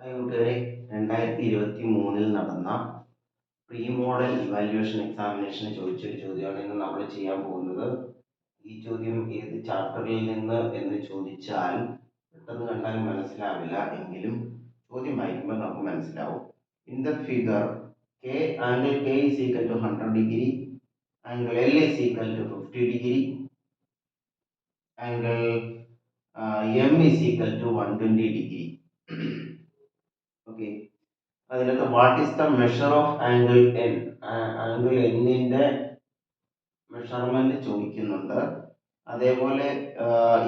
Hi കൂട്ടുകാരെ രണ്ടായിരത്തി ഇരുപത്തി മൂന്നിൽ നടന്ന പ്രീ മോഡൽ ഇവാലുവേഷൻ എക്സാമിനേഷന് ചോദിച്ചൊരു ചോദ്യമാണ് ഇന്ന് നമ്മൾ ചെയ്യാൻ പോകുന്നത്. ഈ ചോദ്യം ഏത് ചാപ്റ്ററിൽ നിന്ന് എന്ന് ചോദിച്ചാൽ പെട്ടെന്ന് കണ്ടാൽ മനസ്സിലാവില്ല. എങ്കിലും ചോദ്യം വായിക്കുമ്പോൾ നമുക്ക് മനസ്സിലാവും. In the figure K angle K is equal to hundred degree angle L is equal to fifty degree angle M is equal to one twenty degree okay. അതിനകത്ത് what is the measure of angle N angle എന്നിന്റെ measurement ചോദിക്കുന്നുണ്ട്. അതേപോലെ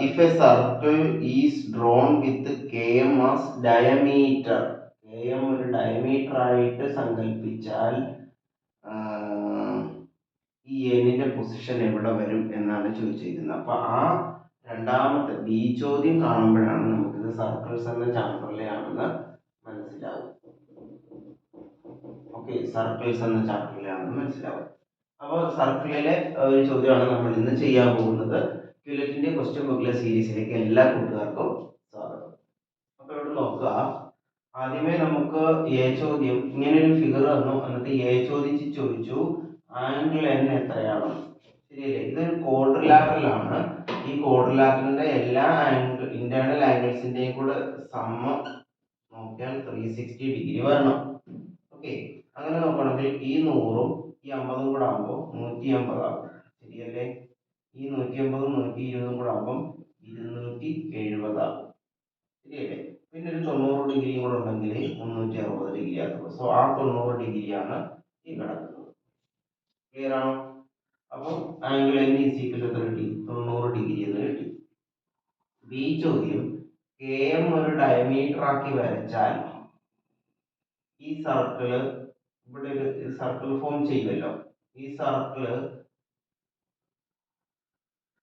if a circle is drawn with K M as diameter K M ഒരു diameter ആയിട്ട് സങ്കല്പിച്ചാൽ ഈ എന്നിന്റെ position എവിടെ വരും എന്നാണ് ചോദിച്ചിരിക്കുന്നത്. അപ്പൊ ആ രണ്ടാമത്തെ ബി ചോദ്യം കാണുമ്പോഴാണ് നമുക്കിത് സർക്കിൾസ് എന്ന ചാപ്റ്ററിലെയാണെന്ന് മനസ്സിലാവും. ഓക്കെ സർക്കിൾസ് എന്ന ചാപ്റ്ററിലാണെന്ന് മനസ്സിലാവും. അപ്പോൾ സർക്കിളിലെ ഒരു ചോദ്യമാണ് നമ്മൾ ഇന്ന് ചെയ്യാൻ പോകുന്നത്. ക്യുലറ്റിന്റെ ക്വസ്റ്റ്യൻ ബുക്കിലെ സീരീസിലേക്ക് എല്ലാ കൂട്ടുകാർക്കും സ്വാഗതം. അപ്പോൾ ഇവിടെ നോക്കുക. ആദ്യമേ നമുക്ക് എ ചോദ്യം ഇങ്ങനെ ഒരു ഫിഗർ തന്നു എന്നിട്ട് എ ചോദിച്ച് ചോദിച്ചു ആംഗിൾ എൻ എത്രയാണ്? ശരിയല്ലേ? ഇതൊരു ക്വാഡ്രിലാറ്ററലാണ് ഈ ക്വാഡ്രിലാറ്ററിന്റെ എല്ലാ ആംഗിൾ ഇന്റേണൽ ആംഗിൾസിന്റെയും കൂടെ സമ്മ നോക്കിയാൽ ത്രീ സിക്സ്റ്റി ഡിഗ്രി വരണം. ഓക്കെ അങ്ങനെ നോക്കുകയാണെങ്കിൽ ഈ നൂറും ഈ അമ്പതും കൂടെ ആകുമ്പോൾ നൂറ്റി അമ്പതാകും ശരിയല്ലേ? ഈ നൂറ്റി അമ്പതും നൂറ്റി ഇരുപതും കൂടെ ആകുമ്പം ഇരുന്നൂറ്റി എഴുപതാകും ശരിയല്ലേ? പിന്നെ ഒരു തൊണ്ണൂറ് ഡിഗ്രിയും കൂടെ ഉണ്ടെങ്കിൽ മുന്നൂറ്റി അറുപത് ഡിഗ്രി ആകുള്ളൂ സോ ആ തൊണ്ണൂറ് ഡിഗ്രിയാണ് ഈ കിടക്കുന്നത്. ക്ലിയർ ആണോ? അപ്പോൾ ആംഗിൾ എൻ ഈസിക്കൽ എത്ര കിട്ടി തൊണ്ണൂറ് ഡിഗ്രി എന്ന് കിട്ടി. ബി ചോദ്യം കെ ഒരു ഡയമീറ്റർ ആക്കി വരച്ചാൽ ഈ സർക്കിൾ ഇവിടെ ഒരു സർക്കിൾ ഫോം ചെയ്യുമല്ലോ. ഈ സർക്കിൾ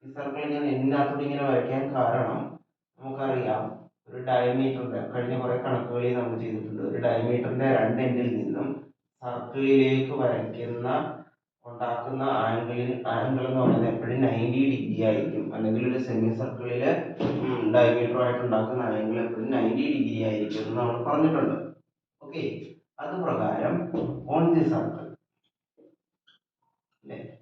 ഈ സർക്കിൾ ഞാൻ എന്നകത്തോട് ഇങ്ങനെ വരയ്ക്കാൻ കാരണം നമുക്കറിയാം ഒരു ഡയമീറ്ററിന്റെ കഴിഞ്ഞ കുറെ കണക്കുകളിൽ നമ്മൾ ചെയ്തിട്ടുണ്ട് ഒരു ഡയമീറ്ററിന്റെ രണ്ട് എൻഡിൽ നിന്നും സർക്കിളിലേക്ക് വരയ്ക്കുന്ന ഉണ്ടാക്കുന്ന ആംഗിളിന് ആംഗിൾ എന്ന് പറയുന്നത് എപ്പോഴും നയന്റി ഡിഗ്രി ആയിരിക്കും. അല്ലെങ്കിൽ ഒരു സെമി സർക്കിളിൽ ഡയമീറ്റർ ആയിട്ട് ഉണ്ടാക്കുന്ന ആംഗിൾ എപ്പോഴും നയന്റി ഡിഗ്രി ആയിരിക്കും എന്ന് നമ്മൾ പറഞ്ഞിട്ടുണ്ട്. ഓക്കെ അത് പ്രകാരം ഓൺ ദി സർക്കിൾ അല്ലേ?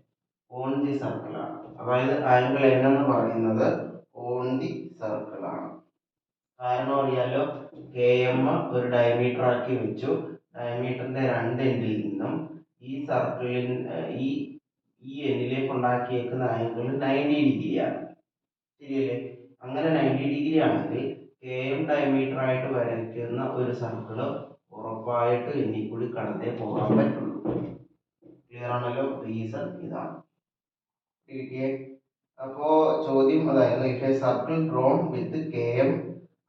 ഓൺ ദി സർക്കിൾ ആണ്. അതായത് ആംഗിൾ എൻ എന്ന് പറയുന്നത്? ഓൺ ദി സർക്കിൾ ആണ്. കാരണം അറിയാലോ കെ എം ഒരു ഡയമീറ്റർ ആക്കി വെച്ചു. ഡയമീറ്ററിന്റെ രണ്ട് എൻഡിൽ നിന്നും ഈ സർക്കിളിൽ ഈ ഈ എന്നിലേക്ക് ഉണ്ടാക്കിയേക്കുന്ന ആംഗിൾ നയന്റി ഡിഗ്രിയാണ് ശരിയല്ലേ? അങ്ങനെ നയന്റി ഡിഗ്രി ആണെങ്കിൽ കെ എം ഡയമീറ്റർ ആയിട്ട് വരയ്ക്കുന്ന ഒരു സർക്കിൾ ഉറപ്പായിട്ട് എന്നിൽ കൂടി കടന്നേ പോകാൻ പറ്റുള്ളൂ. ക്ലിയർ ആണല്ലോ? റീസൺ ഇതാണ്. അപ്പോൾ അപ്പോ ചോദ്യം അതായിരുന്നു if a circle drawn with K M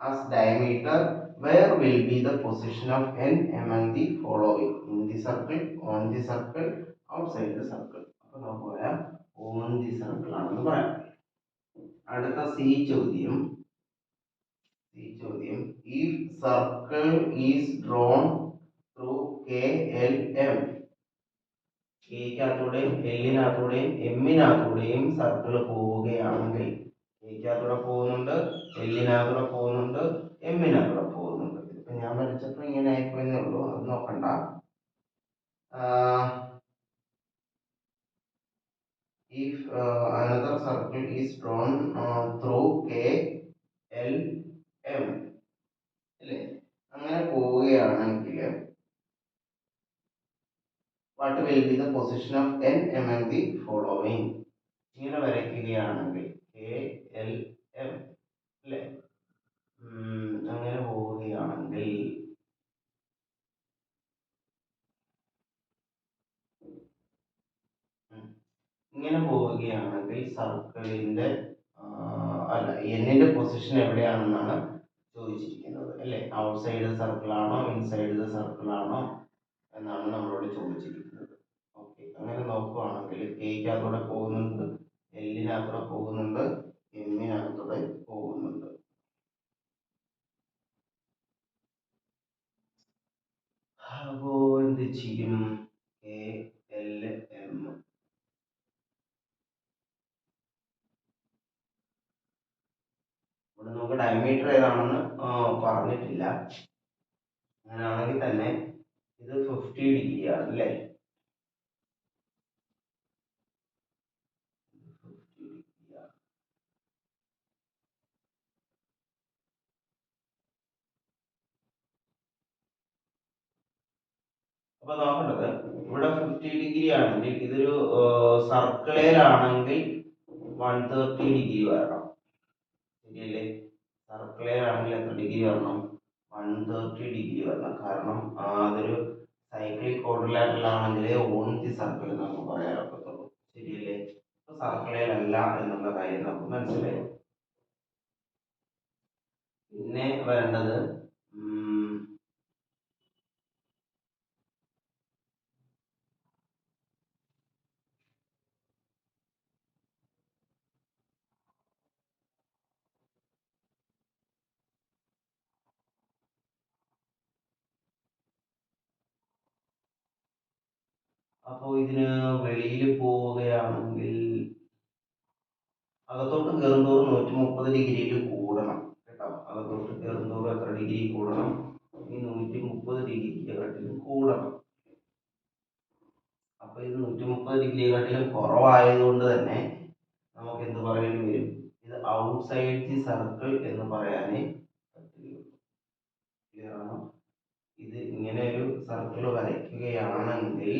as diameter where will be the position of n among the following? In the circle on the circle outside the circle. അപ്പൊ നമുക്ക് പറയാം ഓൺ ദി സർക്കിൾ ആണെന്ന് പറയാം. അടുത്ത C ചോദ്യം. C ചോദ്യം. If circle is drawn through K L M കെക്കകത്തൂടെയും എല്ലിനകത്തൂടെയും എമ്മിനകത്തൂടെയും സർക്കിൾ പോവുകയാണെങ്കിൽ കെക്കകത്തൂടെ പോകുന്നുണ്ട് എല്ലിനകത്തൂടെ പോകുന്നുണ്ട് എമ്മിനകത്തൂടെ പോകുന്നുണ്ട്. ഇതിപ്പോ ഞാൻ വരച്ചപ്പോ ഇങ്ങനെ ആയിപ്പോയെന്നേ ഉള്ളൂ അത് നോക്കണ്ട. if uh, another circle is drawn uh, through k l m. അല്ലേ? അങ്ങനെ പോവുകയാണെങ്കിൽ what will be the position of N among the following ഇങ്ങനെ വരയ്ക്കുകയാണെങ്കിൽ കെ എൽ എം അല്ലേ അങ്ങനെ പോവുകയാണെങ്കിൽ ഇങ്ങനെ പോവുകയാണെങ്കിൽ സർക്കിളിന്റെ അല്ല എന്നിന്റെ പൊസിഷൻ എവിടെയാണെന്നാണ് ചോദിച്ചിരിക്കുന്നത് അല്ലേ? ഔട്ട്സൈഡ് സർക്കിൾ ആണോ ഇൻസൈഡ് ദ സർക്കിൾ ആണോ എന്നാണ് നമ്മളോട് ചോദിച്ചിരിക്കുന്നത്. ഓക്കെ അങ്ങനെ നോക്കുകയാണെങ്കിൽ കെയ്ക്കകത്തൂടെ പോകുന്നുണ്ട് എല്ലിനകത്തൂടെ പോകുന്നുണ്ട്. എമ്മിനകത്തൂടെ പോകുന്നുണ്ട് അപ്പോ എന്ത് ചെയ്യും? ഇവിടെ നമുക്ക് ഡയമീറ്റർ ഏതാണെന്ന് പറഞ്ഞിട്ടില്ല. അങ്ങനെയാണെങ്കിൽ തന്നെ ഇത് ഫിഫ്റ്റി ഡിഗ്രി ആണ് അല്ലേ? അപ്പൊ നോക്കേണ്ടത് ഇവിടെ ഫിഫ്റ്റി ഡിഗ്രി ആണെങ്കിൽ ഇതൊരു സർക്കിളിലാണെങ്കിൽ വൺ തേർട്ടി ഡിഗ്രി വരണം. ശരിയല്ലേ? സർക്കിളിലാണെങ്കിൽ എത്ര ഡിഗ്രി വരണം? വൺ തേർട്ടി ഡിഗ്രി വരണം. കാരണം അതൊരു സൈക്ലിക് കോർഡിലേറ്ററിൽ ആണെങ്കിൽ ഓൺതി സർക്കിൾ നമുക്ക് പറയാൻ ഒക്കത്തുള്ളൂ. ശരിയല്ലേ? അപ്പൊ സർക്കിളിലല്ല എന്നുള്ള കാര്യം നമുക്ക് മനസ്സിലായി. പിന്നെ വരേണ്ടത് അപ്പോ ഇതിന് വെളിയിൽ പോവുകയാണെങ്കിൽ അകത്തോട്ട് കയറുന്തോറും നൂറ്റി മുപ്പത് ഡിഗ്രിയിൽ കൂടണം കേട്ടോ. അകത്തോട്ട് കയറുന്തോറും എത്ര ഡിഗ്രി കൂടണം? ഈ നൂറ്റി മുപ്പത് ഡിഗ്രിയെക്കാട്ടിലും കൂടണം. അപ്പൊ ഇത് നൂറ്റി മുപ്പത് ഡിഗ്രിയെക്കാട്ടിലും കുറവായതുകൊണ്ട് തന്നെ നമുക്ക് എന്ത് പറയേണ്ടി വരും? ഇത് ഔട്ട്സൈഡ് ദി സർക്കിൾ എന്ന് പറയാനേ ക്ലിയർ ഇത് ഇങ്ങനെ ഒരു സർക്കിൾ വരയ്ക്കുകയാണെങ്കിൽ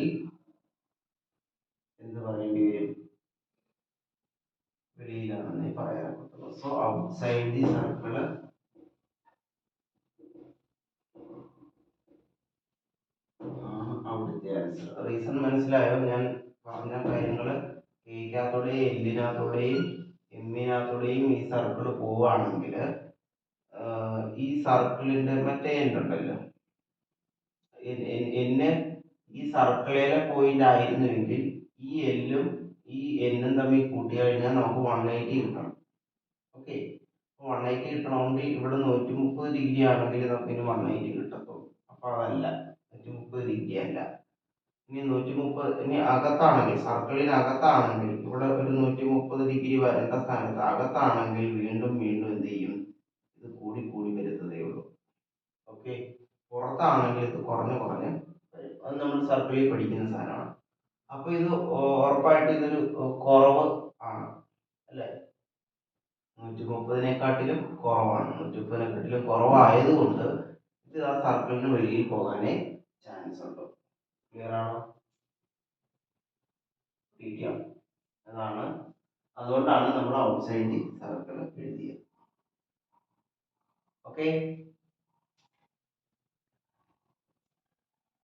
എന്ത് പറയേണ്ടി വരും വെളിയിലാണെന്നേ പറയാൻ പറ്റുള്ളൂ ദി സർക്കിൾ ആണ് അവിടുത്തെ ആൻസർ റീസൺ മനസ്സിലായോ? ഞാൻ പറഞ്ഞ കാര്യങ്ങൾ കെയ്ക്കകത്തൂടെയും എല്ലിനകത്തൂടെയും എമ്മിനകത്തൂടെയും ഈ സർക്കിൾ പോവുകയാണെങ്കിൽ ഈ സർക്കിളിന്റെ മറ്റേ എൻഡ് ഉണ്ടല്ലോ. എന്നെ ഈ സർക്കിളിലെ പോയിന്റ് ആയിരുന്നുവെങ്കിൽ ഈ എല്ലും ഈ എന്നും തമ്മിൽ കൂട്ടി കഴിഞ്ഞാൽ നമുക്ക് വൺ എയ്റ്റി കിട്ടണം. വൺ എയ്റ്റി കിട്ടണമെങ്കിൽ ഇവിടെ നൂറ്റി മുപ്പത് ഡിഗ്രി ആണെങ്കിൽ നമുക്ക് ഇനി വൺ എയ്റ്റി കിട്ടത്തുള്ളൂ. അപ്പൊ അതല്ല. നൂറ്റി മുപ്പത് ഡിഗ്രി അല്ല. ഇനി നൂറ്റി മുപ്പത് ഇനി അകത്താണെങ്കിൽ സർക്കിളിനകത്താണെങ്കിൽ ഇവിടെ ഒരു നൂറ്റി മുപ്പത് ഡിഗ്രി വരേണ്ട സ്ഥാനത്ത് അകത്താണെങ്കിൽ വീണ്ടും വീണ്ടും എന്ത് ചെയ്യും? ഇത് കൂടി കൂടി വരുന്നതേ ഉള്ളൂ. ഓക്കെ പുറത്താണെങ്കിൽ ഇത് കുറഞ്ഞ് കുറഞ്ഞ് വരും. അത് നമ്മൾ സർക്കിളിൽ പഠിക്കുന്ന സാധനമാണ്. അപ്പൊ ഇത് ഉറപ്പായിട്ട് ഇതൊരു കുറവ് ആണ്. അല്ലേ? നൂറ്റി മുപ്പതിനെക്കാട്ടിലും കുറവാണ്. നൂറ്റി മുപ്പതിനെക്കാട്ടിലും കുറവായതുകൊണ്ട് ഇത് ആ സർക്കിളിന് വെളിയിൽ പോകാനേ ചാൻസ് ഉണ്ട് ക്ലിയർ ആണോ? പിടിക്കാം അതാണ്. അതുകൊണ്ടാണ് നമ്മൾ ഔട്ട്സൈഡ് സർക്കിൾ എഴുതിയത്. ഓക്കെ